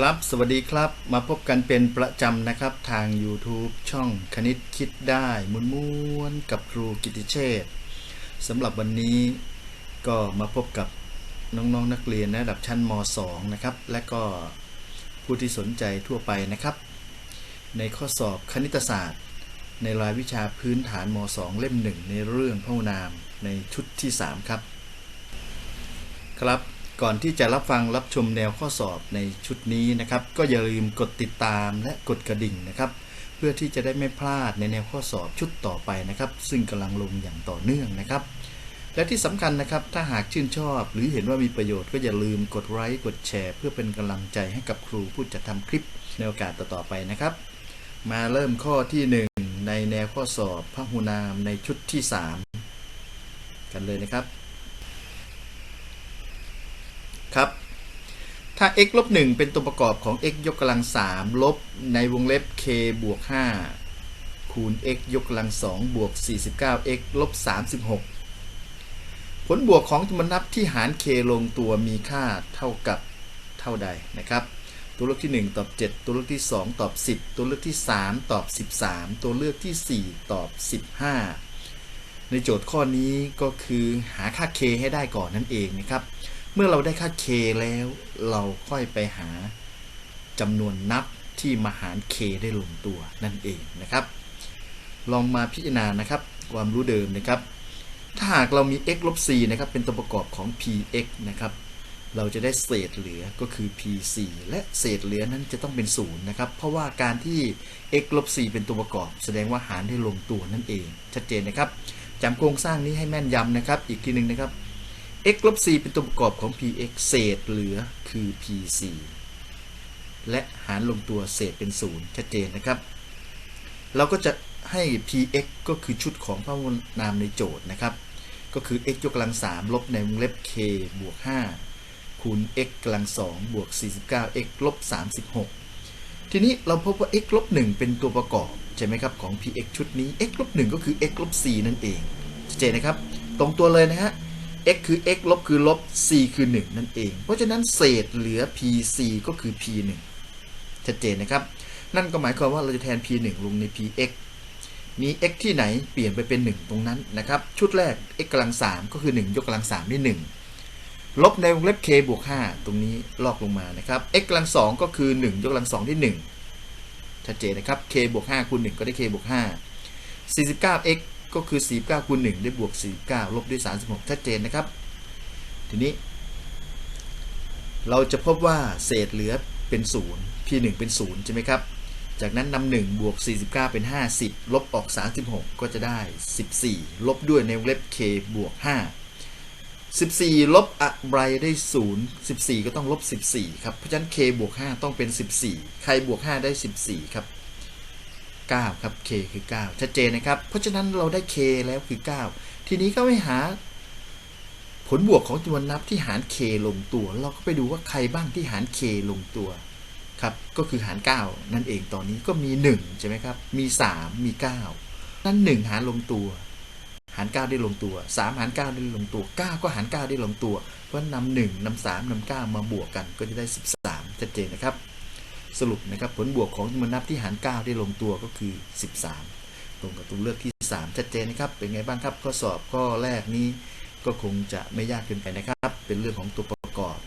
ครับ สวัสดีครับ มาพบกันเป็นประจำนะครับ ทาง YouTube ช่องคณิตคิดได้มวนมวนกับครูกิติเชษฐ์สำหรับวันนี้ก็มาพบกับน้องๆนนักเรียนระดับชั้นม .2 นะครับ และก็ผู้ที่สนใจทั่วไปนะครับ ในข้อสอบคณิตศาสตร์ ในรายวิชาพื้นฐานม .2 เล่มหนึ่งในเรื่องพหุนามในชุดที่ 3 ครับ ครับ ก่อนที่จะรับฟังรับชมแนวข้อสอบในชุดนี้นะครับ ก็อย่าลืมกดติดตามและกดกระดิ่งนะครับ เพื่อที่จะได้ไม่พลาดในแนวข้อสอบชุดต่อไปนะครับ ซึ่งกำลังลงอย่างต่อเนื่องนะครับ และที่สำคัญนะครับ ถ้าหากชื่นชอบ หรือเห็นว่ามีประโยชน์ก็อย่าลืมกดไลค์กดแชร์ เพื่อเป็นกำลังใจให้กับครูผู้จัดทำคลิปในโอกาสต่อๆไปนะครับ มาเริ่มข้อที่หนึ่งในแนวข้อสอบพหุนามในชุดที่สามกันเลยนะครับ ถ้า x ลบ1เป็นตัวประกอบของ x ยกกำลัง 3 ลบในวงเล็บ k บวก 5 คูณ x ยกกำลัง 2 บวก 49x ลบ 36 ผลบวกของจำนวนนับที่หาร k ลงตัวมีค่าเท่ากับเท่าใดนะครับ ตัวเลือกที่ 1 ตอบ 7 ตัวเลือกที่ 2 ตอบ 10 ตัวเลือกที่ 3 ตอบ 13 ตัวเลือกที่ 4 ตอบ 15 ในโจทย์ข้อนี้ก็คือหาค่า k ให้ได้ก่อนนั่นเองนะครับ เมื่อเราได้ค่า k แล้ว เราค่อยไปหาจำนวนนับที่มาหาร k ได้ลงตัวนั่นเองนะครับ ลองมาพิจารณานะครับ ความรู้เดิมนะครับ ถ้าหากเรามี x ลบ c นะครับ เป็นตัวประกอบของ px นะครับ เราจะได้เศษเหลือก็คือ p4 และเศษเหลือนั้นจะต้องเป็น0นะครับ เพราะว่าการที่ x ลบ c เป็นตัวประกอบ แสดงว่าหารได้ลงตัวนั่นเอง ชัดเจนนะครับจำโครงสร้างนี้ให้แม่นยำนะครับ อีกทีหนึ่งนะครับ x ลบ c เป็นตัวประกอบของ px เศษเหลือคือ p4 และหารลงตัวเศษเป็น 0 ชัดเจนนะครับ เราก็จะให้ px ก็คือชุดของพหุนามในโจทย์นะครับ ก็คือ x ยกกำลัง 3 ลบในวงเล็บ k บวก 5 คูณ x กำลัง 2 บวก 49x ลบ 36 ทีนี้เราพบว่า x ลบ 1 เป็นตัวประกอบ ใช่ไหมครับ ของ px ชุดนี้ x ลบ 1 ก็คือ x ลบ c นั่นเองชัดเจนนะครับ ตรงตัวเลยนะฮะ x คือ x ลบคือลบ c คือ 1 นั่นเอง เพราะฉะนั้นเศษเหลือ pc ก็คือ p 1ชัดเจนนะครับ นั่นก็หมายความว่าเราจะแทน p 1ลงใน px มี x ที่ไหนเปลี่ยนไปเป็น 1 ตรงนั้นนะครับ ชุดแรก x กำลัง 3 ก็คือ 1 ยกกำลัง3ได้1ลบในวงเล็บ k บวก 5 ตรงนี้ลอกลงมานะครับ x กำลัง 2 ก็คือ 1 ยกกำลัง2ได้1ชัดเจนนะครับ k บวก5คูณ1ก็ได้ k บวก5 49x ก็คือ 49คูณ1ได้บวก 49 ลบด้วย 36 ชัดเจนนะครับ ทีนี้ เราจะพบว่าเศษเหลือเป็น 0 p 1เป็น 0 ใช่ไหมครับ จากนั้นนำ1บวก 49 เป็น 50 ลบออก 36 ก็จะได้ 14 ลบด้วยในวงเล็บ k บวก 5 14 ลบอะไรได้ 0 14 ก็ต้องลบ 14 ครับ เพราะฉะนั้น k บวก 5 ต้องเป็น 14 ใครบวก 5 ได้ 14 ครับ 9 ครับ k คือ 9 ชัดเจนนะครับ เพราะฉะนั้นเราได้ k แล้วคือ 9 ทีนี้ก็ไปหา ผลบวกของจำนวนนับที่หาร k ลงตัว เราก็ไปดูว่าใครบ้างที่หาร k ลงตัวครับ ก็คือหาร 9 นั่นเองตอนนี้ก็มี 1 ใช่ไหมครับ มี 3 มี 9 นั้น 1 หารลงตัว หาร 9 ได้ลงตัว 3 หาร 9 ได้ลงตัว 9 ก็หาร 9 ได้ลงตัว เพราะนำ1นำ3นำ9 มาบวกกันก็จะได้ 13ชัดเจนนะครับ สรุปนะครับผลบวกของจำนวนนับที่หาร 9 ได้ลงตัวก็คือ 13 ตรงกับตัวเลือกที่ 3 ชัดเจนนะครับ เป็นไงบ้างครับข้อสอบข้อแรกนี้ก็คงจะไม่ยากเกินไปนะครับ เป็นเรื่องของตัวประกอบ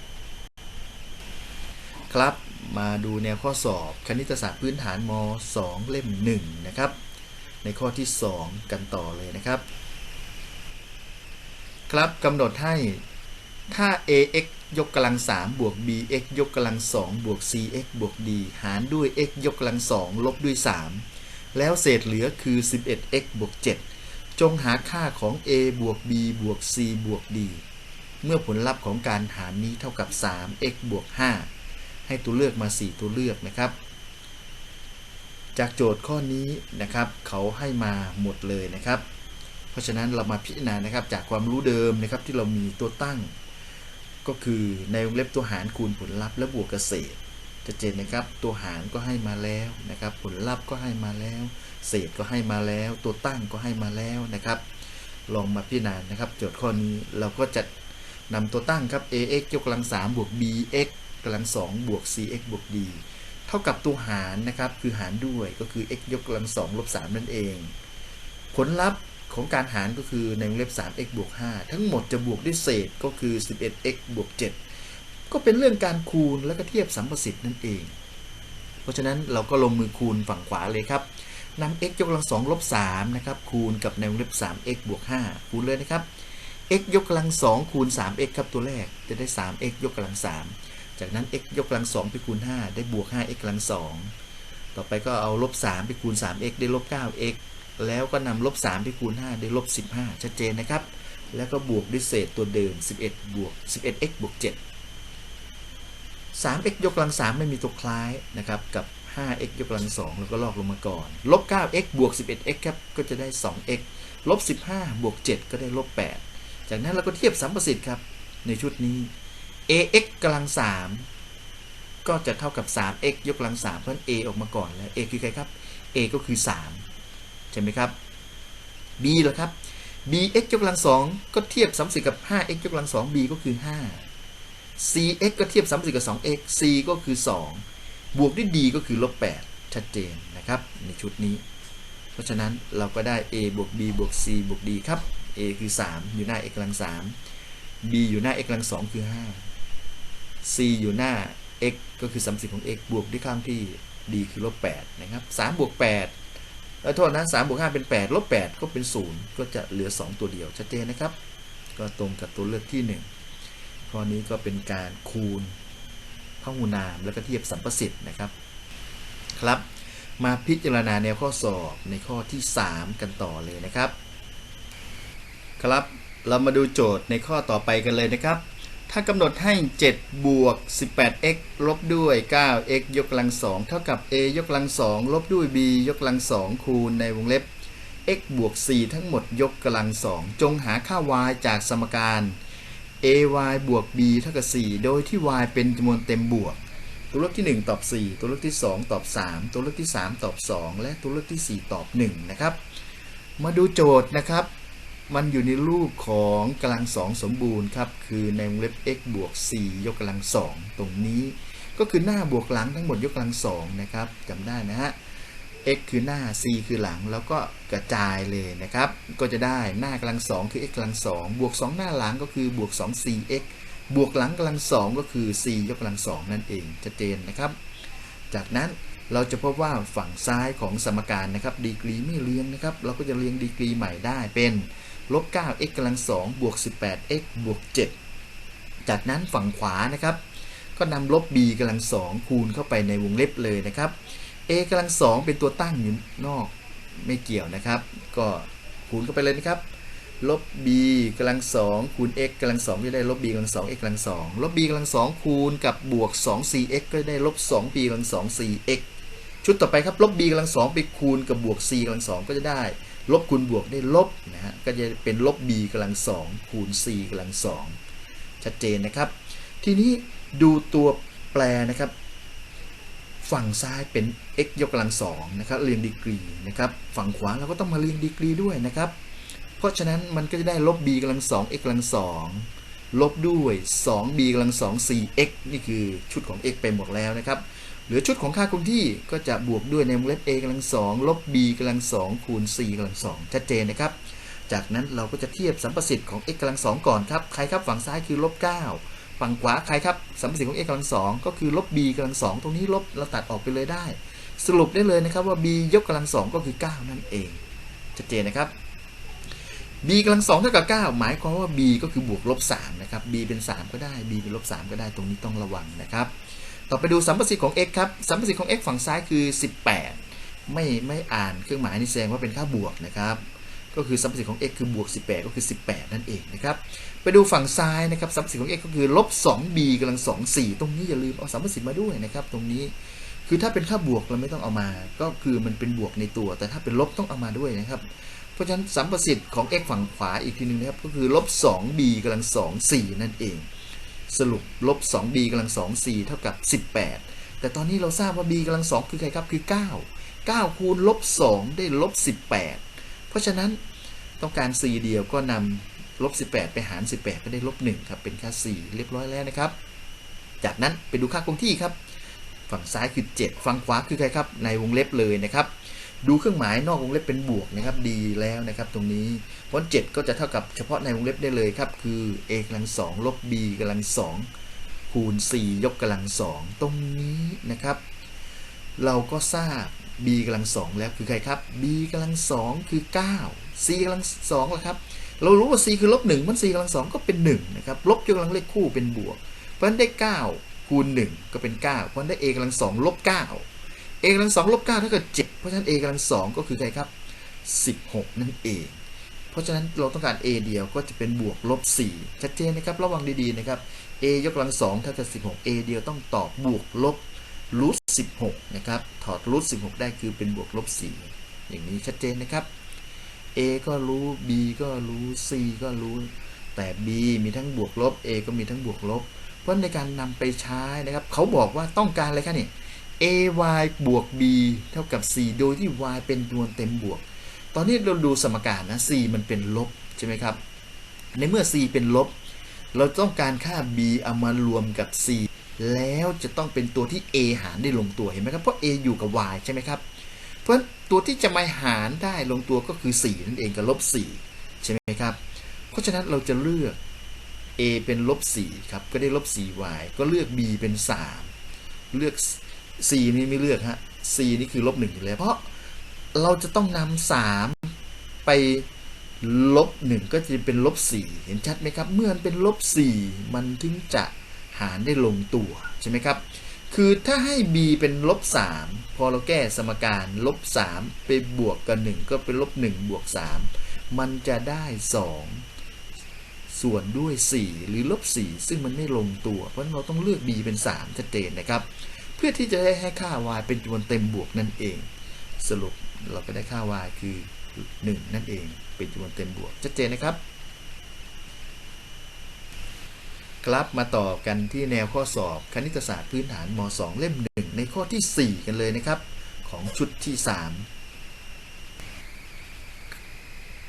ครับมาดูแนวข้อสอบคณิตศาสตร์พื้นฐานม 2 เล่ม 1 นะครับ ในข้อที่ 2 กันต่อเลยนะครับ ครับกำหนดให้ ถ้า ax ยกกำลัง3บวก bx ยกกำลัง2บวก cx บวก d หารด้วย x ยกกำลัง2ลบด้วย 3 แล้วเศษเหลือคือ 11x บวก 7 จงหาค่าของ a บวก b บวก c บวก d เมื่อผลลัพธ์ของการหารนี้เท่ากับ 3x บวก 5 ให้ตัวเลือกมา 4 ตัวเลือกนะครับ จากโจทย์ข้อนี้นะครับ เขาให้มาหมดเลยนะครับ เพราะฉะนั้นเรามาพิจารณานะครับจากความรู้เดิมนะครับที่เรามีตัวตั้ง ก็คือในวงเล็บตัวหารคูณผลลัพธ์และบวกเกษตรจะเจนนะครับ ตัวหารก็ให้มาแล้วนะครับ ผลลัพธ์ก็ให้มาแล้ว เศษก็ให้มาแล้ว ตัวตั้งก็ให้มาแล้วนะครับ ลองมาพิจารณานะครับ โจทย์ข้อนี้เราก็จะนำตัวตั้งครับ ax ยกกำลัง3บวก bx กำลังสองบวก cx บวก d เท่ากับตัวหารนะครับ คือหารด้วยก็คือ x ยกกำลังสองลบ3นั่นเอง ผลลัพธ์ ของการหารก็คือในวงเล็บ 3x บวก 5 ทั้งหมดจะบวกด้วยเศษก็คือ 11x บวก 7 ก็เป็นเรื่องการคูณและก็เทียบสัมประสิทธิ์นั่นเอง เพราะฉะนั้นเราก็ลงมือคูณฝั่งขวาเลยครับนำ x ยกกำลังสองลบ3นะครับคูณกับในวงเล็บ 3x บวก 5 คูณเลยนะครับ x ยกกำลังสองคูณ 3x ครับตัวแรกจะได้ 3x ยกกำลัง 3 จากนั้น x ยกกำลังสองไปคูณ 5 ได้บวก 5x กำลังสองต่อไปก็เอาลบ 3 ไปคูณ 3x ได้ลบ 9x แล้วก็นำลบ3ไปคูณ5ได้ลบ15 ชัดเจนนะครับ แล้วก็บวกด้วยเศษตัวเดิม 11 บวก 11x บวก 7 3x ยกกำลัง 3 ไม่มีตัวคล้ายนะครับ กับ 5x ยกกำลัง 2 แล้วก็ลอกลงมาก่อน ลบ 9x บวก 11x ครับ ก็จะได้ 2x ลบ 15 บวก 7 ก็ได้ลบ 8 จากนั้นเราก็เทียบสัมประสิทธิ์ครับ ในชุดนี้ ax กำลัง 3 ก็จะเท่ากับ 3x ยกกำลัง3เพราะฉะนั้น a ออกมาก่อนแล้ว a คือใครครับ a ก็คือ 3 ใช่ไหมครับ b เหรอครับ bx ยกกำลัง2ก็เทียบสัมประสิทธิ์กับ 5x ยกกำลัง2 b ก็คือ 5 cx ก็เทียบสัมประสิทธิ์กับ 2x c ก็คือ 2 บวกด้วย d ก็คือลบ8ชัดเจนนะครับ ในชุดนี้ เพราะฉะนั้นเราก็ได้ a บวก b บวก c บวก d ครับ a คือ 3 อยู่หน้า x กำลัง3 b อยู่หน้า x กำลัง2คือ 5 c อยู่หน้า x ก็คือสัมประสิทธิ์ของ x บวกด้วยข้างที่ d คือลบ8นะครับ3บวก8 โทษนะ3บวก5เป็น8ลบ8ก็เป็น0ก็จะเหลือ2ตัวเดียวชัดเจนนะครับ ก็ตรงกับตัวเลือกที่1ข้อนี้ก็เป็นการคูณพหูนามแล้วก็เทียบสัมประสิทธิ์นะครับ ครับ มาพิจารณาแนวข้อสอบในข้อที่ 3 กันต่อเลยนะครับ ครับเรามาดูโจทย์ในข้อต่อไปกันเลยนะครับ ถ้ากำหนดให้ 7 บวก 18x ลบด้วย 9x ยกกำลัง 2 เท่ากับ a ยกกำลัง 2 ลบด้วย b ยกกำลัง 2 คูณในวงเล็บ x บวก 4 ทั้งหมดยกกำลัง 2 จงหาค่า y จากสมการ ay บวก b เท่ากับ 4 โดยที่ y เป็นจำนวนเต็มบวก ตัวเลือกที่ 1 ตอบ 4 ตัวเลือกที่ 2 ตอบ 3 ตัวเลือกที่ 3 ตอบ 2 และตัวเลือกที่ 4 ตอบ 1 นะครับ มาดูโจทย์นะครับ มันอยู่ในรูปของกำลังสองสมบูรณ์ครับ คือในวงเล็บ x บวก 4 ยกกำลังสองตรงนี้ ก็คือหน้าบวกหลังทั้งหมดยกกำลังสองนะครับจำได้นะฮะ x คือหน้า c คือหลังแล้วก็กระจายเลยนะครับ ก็จะได้หน้ากำลังสองคือ x กำลังสองบวก 2 หน้าหลังก็คือบวก 2 4x บวกหลังกำลังสองก็คือ c ยกกำลังสองนั่นเองชัดเจนนะครับ จากนั้นเราจะพบว่าฝั่งซ้ายของสมการนะครับดีกรีไม่เรียงนะครับ เราก็จะเรียงดีกรีใหม่ได้เป็น ลบ 9x กำลัง2บวก 18x บวก 7 จากนั้นฝั่งขวานะครับ ก็นำลบ b กำลัง2คูณเข้าไปในวงเล็บเลยนะครับ a กำลัง2เป็นตัวตั้งอยู่นอกไม่เกี่ยวนะครับ ก็คูณเข้าไปเลยนะครับลบ b กำลัง2คูณ x กำลัง2จะได้ลบ b กำลัง2 x กำลัง2ลบ b กำลัง2คูณกับบวก2 4x ก็ได้ลบ 2 b กำลัง2 4x ชุดต่อไปครับลบ b กำลัง2ไปคูณกับบวก c กำลัง2ก็จะได้ ลบคูณบวกได้ลบนะฮะก็จะเป็นลบ b กำลัง2คูณ c กำลัง2ชัดเจนนะครับ ทีนี้ดูตัวแปรนะครับ ฝั่งซ้ายเป็น x ยกกำลัง2นะครับเรียงดีกรีนะครับ ฝั่งขวาเราก็ต้องมาเรียงดีกรีด้วยนะครับเพราะฉะนั้นมันก็จะได้ลบ b กำลัง2 x กำลัง2ลบด้วย 2b กำลัง2 4x นี่คือชุดของ x ไปหมดแล้วนะครับ เหลือชุดของค่าคงที่ก็จะบวกด้วยในวงเล็บ a กำลัง2ลบ b กำลัง2คูณ c กำลัง2ชัดเจนนะครับ จากนั้นเราก็จะเทียบสัมประสิทธิ์ของ x กำลัง2ก่อนครับ ใครครับฝั่งซ้ายคือลบ9ฝั่งขวาใครครับสัมประสิทธิ์ของ x กำลัง2ก็คือลบ b กำลัง2ตรงนี้ลบเราตัดออกไปเลยได้ สรุปได้เลยนะครับว่า b ยกกำลัง2ก็คือ 9 นั่นเองชัดเจนนะครับ b กำลัง2เท่ากับ 9 หมายความว่า b ก็คือบวกลบ3นะครับ b เป็น 3 ก็ได้ b เป็นลบ3ก็ได้ตรงนี้ต้องระวังนะครับ ต่อไปดูสัมประสิทธิ์ของ x ครับ สัมประสิทธิ์ของ x ฝั่งซ้ายคือ 18 ไม่ไม่อ่านเครื่องหมายนี่แสดงว่าเป็นค่าบวกนะครับ ก็คือสัมประสิทธิ์ของ x คือบวก 18 ก็คือ 18 นั่นเองนะครับ ไปดูฝั่งซ้ายนะครับ สัมประสิทธิ์ของ x ก็คือลบ 2b กำลัง 2 4 ตรงนี้อย่าลืมเอาสัมประสิทธิ์มาด้วยนะครับ ตรงนี้ คือถ้าเป็นค่าบวกเราไม่ต้องเอามา ก็คือมันเป็นบวกในตัว แต่ถ้าเป็นลบต้องเอามาด้วยนะครับ เพราะฉะนั้นสัมประสิทธิ์ของ x ฝั่งขวาอีกทีหนึงนะครับ ก็คือลบ 2b กำลัง 2 4 นั่นเอง สรุปลบ 2b กำลัง2 4เท่ากับ 18 แต่ตอนนี้เราทราบว่า b กำลัง2คือใครครับ คือ 9 9 คูณลบ 2 ได้ลบ 18 เพราะฉะนั้นต้องการ c เดียวก็นำลบ 18 ไปหาร 18 ก็ได้ลบ 1 ครับ เป็นค่า4เรียบร้อยแล้วนะครับ จากนั้นไปดูค่าคงที่ครับ ฝั่งซ้ายคือ 7 ฝั่งขวาคือใครครับ ในวงเล็บเลยนะครับ ดูเครื่องหมายนอกวงเล็บเป็นบวกนะครับดีแล้วนะครับตรงนี้เพราะ7ก็จะเท่ากับเฉพาะในวงเล็บได้เลยครับ คือ a กำลังสองลบ b กำลังสองคูณ 4 ยกกำลังสองตรงนี้นะครับ เราก็ทราบ b กำลังสองแล้วคือใครครับ b กำลังสองคือ 9 c กำลังสองละครับเรารู้ว่า c คือลบ1มัน c กำลังสองก็เป็น1นะครับลบยกกำลังเลขคู่เป็นบวก เพราะนั้นได้ 9 คูณ 1 ก็เป็น 9 เพราะฉะนั้นได้ a กำลังสองลบ9 a กำลังสองลบเท่ากับ7เพราะฉะนั้น a กำลังสองก็คือใครครับ16นั่นเอง เพราะฉะนั้นเราต้องการ a เดียวก็จะเป็นบวกลบ4ชัดเจนนะครับระวังดีๆนะครับ a ยกกำลังสองเท่ากับ16 a เดียวต้องตอบบวกลบรูท16นะครับถอดรูท16ได้คือเป็นบวกลบ4อย่างนี้ชัดเจนนะครับ a ก็รู้ b ก็รู้ c ก็รู้ แต่ b มีทั้งบวกลบ a ก็มีทั้งบวกลบ เพราะในการนำไปใช้นะครับเขาบอกว่าต้องการอะไรคะเนี่ย ay บวก b เท่ากับ c โดยที่ y เป็นจำนวนเต็มบวก ตอนนี้เราดูสมการนะ c มันเป็นลบใช่ไหมครับ ในเมื่อ c เป็นลบ เราต้องการค่า b เอามารวมกับ c แล้วจะต้องเป็นตัวที่ a หารได้ลงตัวเห็นไหมครับ เพราะ a อยู่กับ y ใช่ไหมครับ เพราะฉะนั้นตัวที่จะมาหารได้ลงตัวก็คือ 4 นั่นเองกับลบ 4 ใช่ไหมครับ เพราะฉะนั้นเราจะเลือก a เป็นลบ 4 ครับ ก็ได้ลบ 4y ก็เลือก b เป็น 3 เลือก c นี่ไม่เลือกฮะ c นี่คือลบ1อยู่แล้ว เพราะเราจะต้องนำ3 ไปลบ1ก็จะเป็นลบ4เห็นชัดไหมครับ เมื่อมันเป็นลบ4มันถึงจะหารได้ลงตัวใช่ไหมครับ คือถ้าให้ b เป็นลบ3พอเราแก้สมการลบ3ไปบวกกับ1ก็เป็นลบ1บวก3มันจะได้ 2 ส่วนด้วย 4 หรือลบ4ซึ่งมันไม่ลงตัว เพราะเราต้องเลือก b เป็น3ชัดเจนนะครับ เพื่อที่จะได้ให้ค่า y เป็นจำนวนเต็มบวกนั่นเอง สรุปเราก็ได้ค่า y คือ 1 นั่นเอง เป็นจำนวนเต็มบวกชัดเจนนะครับ ครับมาต่อกันที่แนวข้อสอบ คณิตศาสตร์พื้นฐานม 2 เล่ม 1 ในข้อที่ 4 กันเลยนะครับ ของชุดที่ 3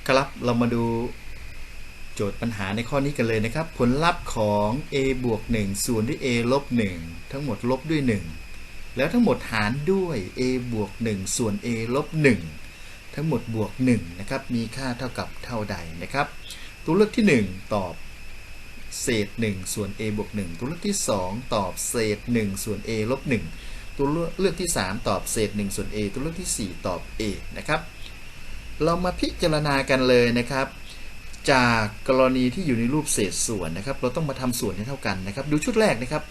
ครับเรามาดู โจทย์ปัญหาในข้อนี้กันเลยนะครับ ผลลัพธ์ของ a บวก1ส่วนด้วย a ลบ1ทั้งหมดลบด้วย 1 แล้วทั้งหมดหารด้วย a บวก1ส่วน a ลบ1ทั้งหมดบวก1นะครับ มีค่าเท่ากับเท่าใดนะครับ ตัวเลือกที่ 1 ตอบ เศษ 1 ส่วน a บวก1ตัวเลือกที่ 2 ตอบเศษ 1 ส่วน a ลบ1ตัวเลือกที่ 3 ตอบเศษ 1 ส่วน a ตัวเลือกที่ 4 ตอบ a นะครับ เรามาพิจารณากันเลยนะครับ จากกรณีที่อยู่ในรูปเศษส่วนนะครับ เราต้องมาทำส่วนให้เท่ากันนะครับ ดูชุดแรกนะครับ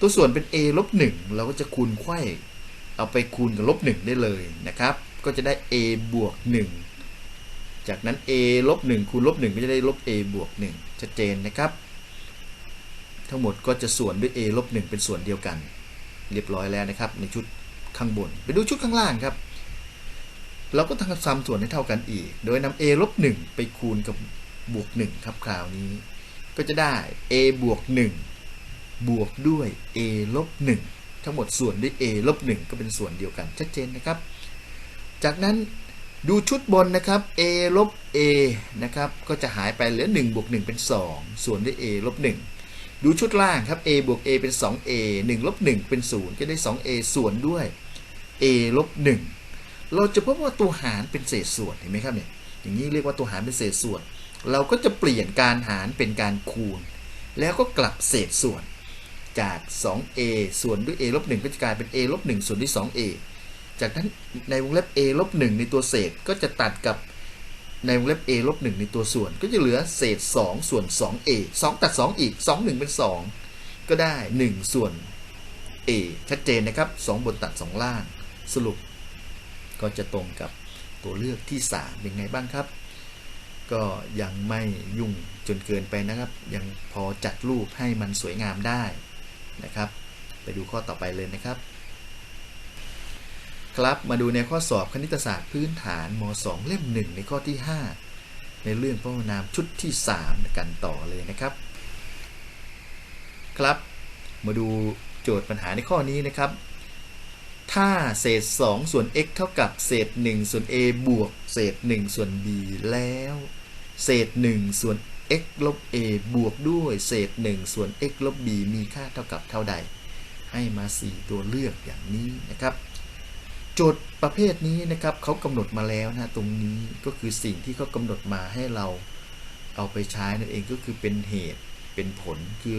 ตัวส่วนเป็น a ลบ1เราก็จะคูณไขว้เอาไปคูณกับลบ1ได้เลยนะครับ ก็จะได้ a บวก1จากนั้น a ลบ1คูณลบ1ก็จะได้ลบ a บวก1ชัดเจนนะครับ ทั้งหมดก็จะส่วนด้วย a ลบ1เป็นส่วนเดียวกัน เรียบร้อยแล้วนะครับ ในชุดข้างบน ไปดูชุดข้างล่างครับ เราก็ทำซ้ำส่วนให้เท่ากันอีก โดยนำ a ลบ1ไปคูณกับบวก1ครับคราวนี้ ก็จะได้ a บวก1บวกด้วย a ลบ1ทั้งหมดส่วนด้วย a ลบ1ก็เป็นส่วนเดียวกันชัดเจนนะครับ จากนั้นดูชุดบนนะครับ a ลบ a นะครับ ก็จะหายไปเหลือ1บวก1เป็น 2 ส่วนด้วย a ลบ1ดูชุดล่างครับ a บวก a เป็น 2a 1ลบ1เป็น0จะได้ 2a ส่วนด้วย a ลบ1 เราจะพบว่าตัวหารเป็นเศษส่วนเห็นไหมครับเนี่ยอย่างนี้เรียกว่าตัวหารเป็นเศษส่วน เราก็จะเปลี่ยนการหารเป็นการคูณ แล้วก็กลับเศษส่วนจาก 2a ส่วนด้วย a ลบ1ก็จะกลายเป็น a ลบ1ส่วนด้วย 2a จากนั้นในวงเล็บ a ลบ1ในตัวเศษก็จะตัดกับในวงเล็บ a ลบ1ในตัวส่วน ก็จะเหลือเศษ 2 ส่วน 2a 2 ตัด 2 อีก 2 1 เป็น 2 ก็ได้ 1 ส่วน a ชัดเจนนะครับ 2 บนตัด 2 ล่างสรุป ก็จะตรงกับตัวเลือกที่ 3 เป็นไงบ้างครับ ก็ยังไม่ยุ่งจนเกินไปนะครับ ยังพอจัดรูปให้มันสวยงามได้นะครับ ไปดูข้อต่อไปเลยนะครับ ครับมาดูในข้อสอบคณิตศาสตร์พื้นฐานม 2 เล่ม 1 ในข้อที่ 5 ในเรื่องพหุนามชุดที่ 3 กันต่อเลยนะครับ ครับ มาดูโจทย์ปัญหาในข้อนี้นะครับ ถ้าเศษ 2 ส่วน x เท่ากับเศษ 1 ส่วน a บวก เศษ 1 ส่วน b แล้ว เศษ 1 ส่วน x ลบ a บวกด้วย เศษ 1 ส่วน x ลบ b มีค่าเท่ากับเท่าใด ให้มา 4 ตัวเลือกอย่างนี้นะครับโจทย์ประเภทนี้นะครับเขากำหนดมาแล้วนะตรงนี้ก็คือสิ่งที่เขากำหนดมาให้เราเอาไปใช้นั่นเองก็คือเป็นเหตุเป็นผลคือ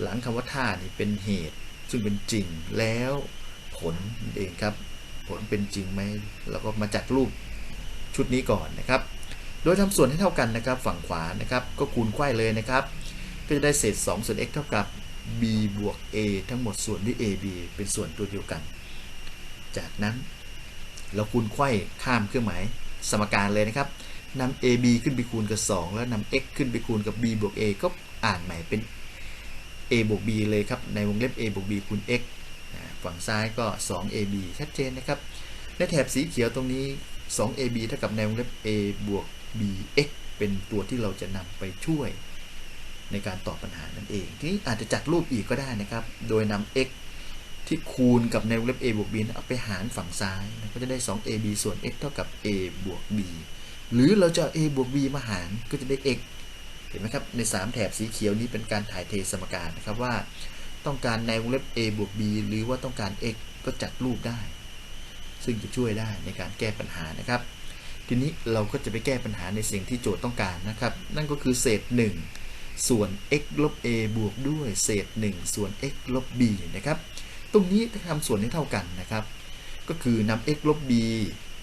หลังคำว่าท่านี่เป็นเหตุ ซึ่งเป็นจริงแล้ว ผลเองครับ ผลเป็นจริงไหมเราก็มาจัดรูปชุดนี้ก่อนนะครับ โดยทำส่วนให้เท่ากันนะครับ ฝั่งขวานะครับ ก็คูณไขว้เลยนะครับ ก็จะได้เศษ2ส่วน x เท่ากับ b บวก a ทั้งหมดส่วนด้วย ab เป็นส่วนตัวเดียวกัน จากนั้นเราคูณไขว้ข้ามเครื่องหมายสมการเลยนะครับนำ ab ขึ้นไปคูณกับ 2 แล้วนำ x ขึ้นไปคูณกับ b บวก a ก็อ่านใหม่เป็น a บวก b เลยครับ ในวงเล็บ a บวก b คูณ x ฝั่งซ้ายก็ 2ab ชัดเจนนะครับ ในแถบสีเขียวตรงนี้ 2ab เท่ากับในวงเล็บ a บวก bx เป็นตัวที่เราจะนำไปช่วยในการตอบปัญหานั่นเอง ทีนี้อาจจะจัดรูปอีกก็ได้นะครับ โดยนำ x ที่คูณกับในวงเล็บ a บวก b นะเอาไปหารฝั่งซ้ายนะก็จะได้ 2ab ส่วน x เท่ากับ a บวก b หรือเราจะ a บวก b มาหารก็จะได้ x เห็นไหมครับ ใน 3 แถบสีเขียวนี้เป็นการถ่ายเทสมการนะครับว่า ต้องการในวงเล็บ a บวก b หรือว่าต้องการ x ก็จัดรูปได้ ซึ่งจะช่วยได้ในการแก้ปัญหานะครับ ทีนี้เราก็จะไปแก้ปัญหาในสิ่งที่โจทย์ต้องการนะครับ นั่นก็คือเศษ 1 ส่วน x ลบ a บวกด้วยเศษ 1 ส่วน x ลบ b นะครับ ตรงนี้ทำส่วนให้เท่ากันนะครับ ก็คือนำ x ลบ b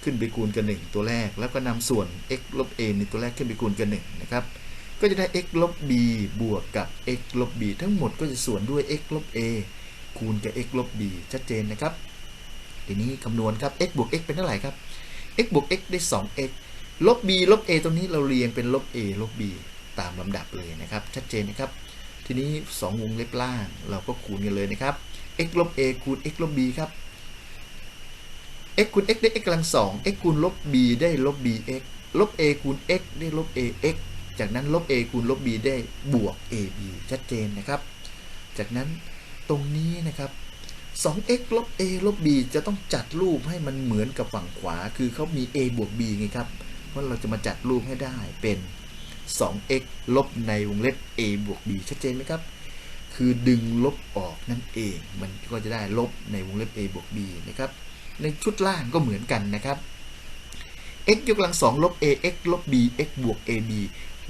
ขึ้นไปคูณกับ1ตัวแรก แล้วก็นำส่วน x ลบ a ในตัวแรกขึ้นไปคูณกับ1นะครับ ก็จะได้ x ลบ b บวกกับ x ลบ b ทั้งหมดก็จะส่วนด้วย x ลบ a คูณกับ x ลบ b ชัดเจนนะครับ ทีนี้คำนวณครับ x บวก x เป็นเท่าไหร่ครับ x บวก x ได้ 2x ลบ b ลบ a ตรงนี้เราเรียงเป็นลบ a ลบ b ตามลำดับเลยนะครับ ชัดเจนนะครับ ทีนี้ 2 วงเล็บล่าง เราก็คูณกันเลยนะครับ x ลบ a คูณ x ลบ b ครับ x คูณ x ได้ x กำลัง2 x คูณลบ b ได้ลบ bx ลบ a คูณ x ได้ลบ ax จากนั้นลบ a คูณลบ b ได้บวก ab ชัดเจนนะครับ จากนั้นตรงนี้นะครับ 2x ลบ a ลบ b จะต้องจัดรูปให้มันเหมือนกับฝั่งขวา คือเขามี a บวก b ไงครับ เพราะเราจะมาจัดรูปให้ได้เป็น 2x ลบในวงเล็บ a บวก b ชัดเจนไหมครับ คือดึงลบออกนั่นเอง มันก็จะได้ลบในวงเล็บ a บวก b นะครับ ในชุดล่างก็เหมือนกันนะครับ x ยกกำลัง2ลบ ax ลบ bx บวก ab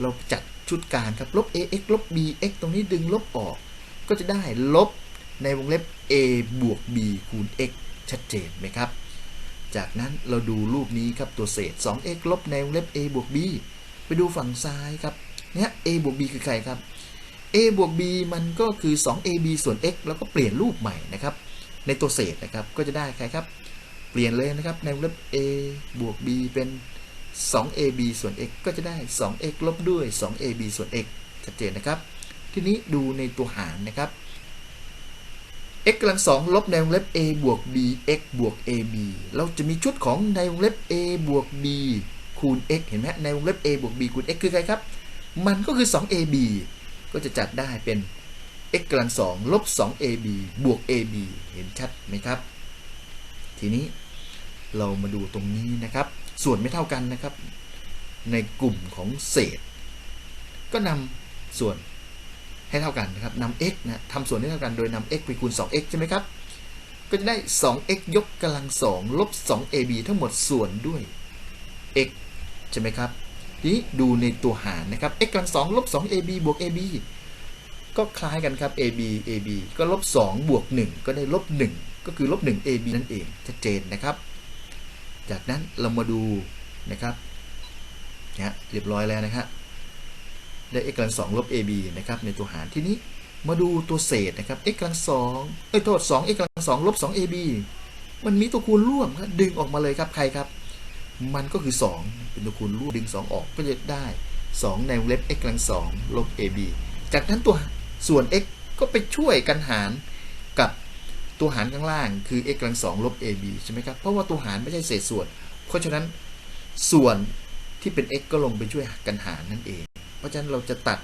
เราจัดชุดการครับ ลบ ax ลบ bx ตรงนี้ดึงลบออก ก็จะได้ลบในวงเล็บ a บวก b คูณ x ชัดเจนไหมครับ จากนั้นเราดูรูปนี้ครับตัวเศษ 2x ลบในวงเล็บ a บวก b ไปดูฝั่งซ้ายครับเนี่ย a บวก b คือใครครับ a บวก b มันก็คือ 2ab ส่วน x แล้วก็เปลี่ยนรูปใหม่นะครับ ในตัวเศษนะครับ ก็จะได้ใครครับ เปลี่ยนเลยนะครับ ในวงเล็บ a บวก b เป็น 2ab ส่วน x ก็จะได้ 2x ลบด้วย 2ab ส่วน x ชัดเจนนะครับ ทีนี้ดูในตัวหารนะครับ x กำลังสองลบในวงเล็บ a บวก b x บวก ab เราจะมีชุดของในวงเล็บ a บวก b คูณ x เห็นไหมในวงเล็บ a บวก b คูณ x คือใครครับ มันก็คือ 2ab ก็จะจัดได้เป็น x กำลังสองลบ 2ab บวก ab เห็นชัดไหมครับ ทีนี้เรามาดูตรงนี้นะครับ ส่วนไม่เท่ากันนะครับ ในกลุ่มของเศษ ก็นำส่วนให้เท่ากันนะครับนำ x นะทำส่วนให้เท่ากันโดยนำ x ไปคูณ 2x ใช่ไหมครับ ก็จะได้ 2x ยกกำลัง 2 ลบ 2ab ทั้งหมดส่วนด้วย x ใช่ไหมครับ ทีนี้ดูในตัวหารนะครับ x กำลัง 2 ลบ 2ab บวก ab ก็คล้ายกันครับ ab ab ก็ลบ 2 บวก 1 ก็ได้ลบ 1 ก็คือลบ 1 ab นั่นเอง ชัดเจนนะครับ จากนั้นเรามาดูนะครับนะเรียบร้อยแล้วนะครับได้ x กำลังสองลบ ab นะครับในตัวหารที่นี้มาดูตัวเศษนะครับ x กำลังสองเอ้ยโทษ2 x กำลังสองลบ2 ab มันมีตัวคูณร่วมครับดึงออกมาเลยครับใครครับ มันก็คือ 2 เป็นตัวคูณร่วมดึง 2 ออกก็จะได้ 2 ในวงเล็บ x กำลังสองลบ ab จากนั้นตัวส่วน x ก็ไปช่วยกันหาร ตัวหารข้างล่างคือ x กำลังสองลบ ab ใช่ไหมครับ เพราะว่าตัวหารไม่ใช่เศษส่วน เพราะฉะนั้นส่วนที่เป็น x ก็ลงไปช่วยกันหารนั่นเอง เพราะฉะนั้นเราจะตัด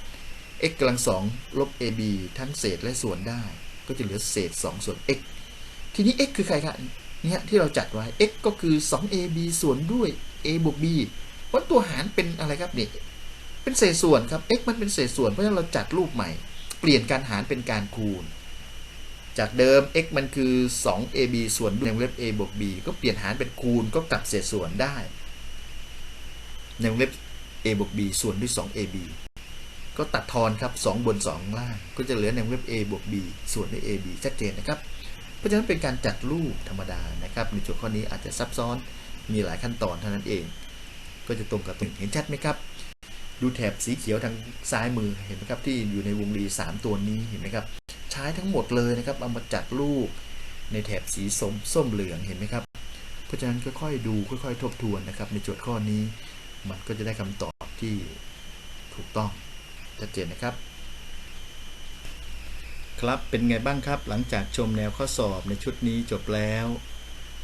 x กำลังสองลบ ab ทั้งเศษและส่วนได้ ก็จะเหลือเศษ 2 ส่วน x ทีนี้ x คือใครครับเนี่ยที่เราจัดไว้ x ก็คือ 2ab ส่วนด้วย a บวก b เพราะตัวหารเป็นอะไรครับเนี่ยเป็นเศษส่วนครับ x มันเป็นเศษส่วน เพราะฉะนั้นเราจัดรูปใหม่ เปลี่ยนการหารเป็นการคูณ จากเดิม x มันคือ 2ab ส่วนในวงเล็บ a บวก b ก็เปลี่ยนหารเป็นคูณก็กลับเศษส่วนได้ ในวงเล็บ a บวก b ส่วนด้วย 2ab ก็ตัดทอนครับ 2 บน 2 ล่าง ก็จะเหลือในวงเล็บ a บวก b ส่วนด้วย ab ชัดเจนนะครับ เพราะฉะนั้นเป็นการจัดรูปธรรมดานะครับ ในโจทย์ข้อนี้อาจจะซับซ้อนมีหลายขั้นตอนเท่านั้นเอง ก็จะตรงกับตึงเห็นชัดไหมครับ ดูแถบสีเขียวทางซ้ายมือเห็นไหมครับที่อยู่ในวงรี 3 ตัวนี้เห็นไหมครับ ใช้ทั้งหมดเลยนะครับเอามาจัดรูปในแถบสีส้มส้มเหลืองเห็นไหมครับ เพราะฉะนั้นค่อยๆดูค่อยๆ ทบทวนนะครับ ในโจทย์ข้อนี้มันก็จะได้คำตอบที่ถูกต้องชัดเจนนะครับครับเป็นไงบ้างครับหลังจากชมแนวข้อสอบในชุดนี้จบแล้ว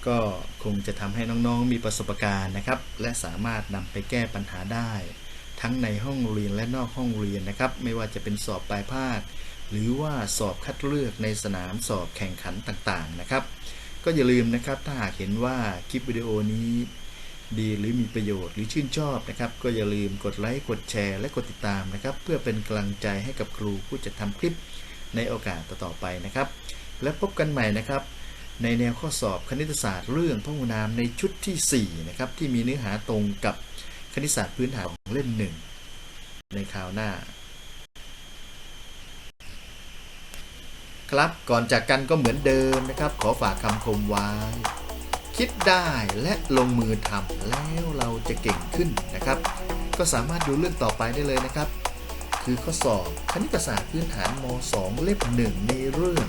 ก็คงจะทำให้น้องๆมีประสบการณ์นะครับ และสามารถนำไปแก้ปัญหาได้ ทั้งในห้องเรียนและนอกห้องเรียนนะครับ ไม่ว่าจะเป็นสอบปลายภาค หรือว่าสอบคัดเลือกในสนามสอบแข่งขันต่างๆนะครับ ก็อย่าลืมนะครับถ้าหากเห็นว่าคลิปวิดีโอนี้ดีหรือมีประโยชน์หรือชื่นชอบนะครับ ก็อย่าลืมกดไลค์กดแชร์และกดติดตามนะครับ เพื่อเป็นกำลังใจให้กับครูผู้จะทำคลิปในโอกาสต่อๆไปนะครับ และพบกันใหม่นะครับ ในแนวข้อสอบคณิตศาสตร์เรื่องพหูนามในชุดที่ 4 นะครับ ที่มีเนื้อหาตรงกับ ณิตศาสตร์พื้นฐานของเล่มหนึ่งในคราวหน้า ครับก่อนจากกันก็เหมือนเดิมนะครับ ขอฝากคำคมไว้ คิดได้และลงมือทำแล้วเราจะเก่งขึ้นนะครับ ก็สามารถดูเรื่องต่อไปได้เลยนะครับ คือข้อสอบคณิตศาสตร์พื้นฐานม 2 เล่มหนึ่งในเรื่อง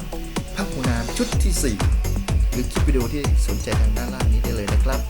พหูนามชุดที่ 4 หรือคลิปวิดีโอที่สนใจทางด้านล่างนี้ได้เลยนะครับ